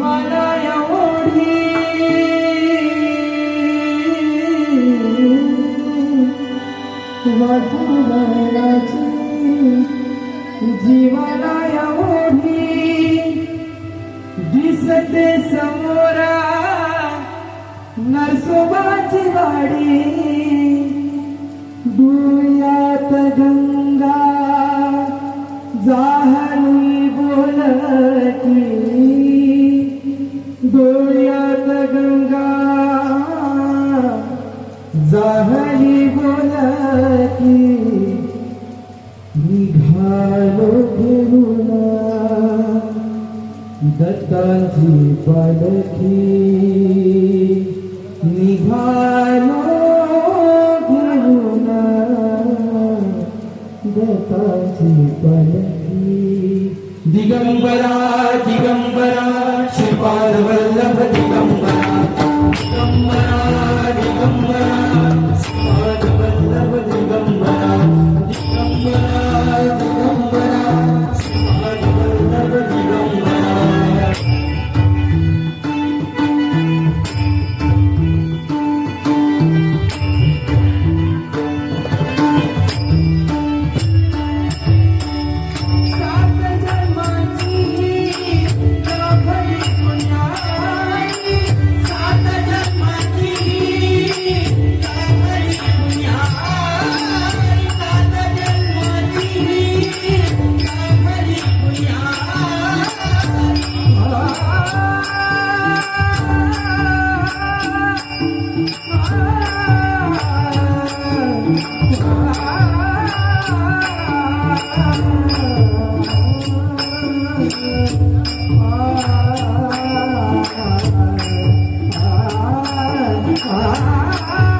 निघाला एवढी वाटणाची जीवाला एवढी दिसते समोरा नरसोबाची वाडी. डोळ्यात गंगा जाहली जाहली बोलाती निघालो घेऊन दत्तांची पालखी निघालो घेऊन दत्तांची पालखी. दिगंबरा दिगंबरा श्रीपाद वल्लभ दिगंबरा. Ah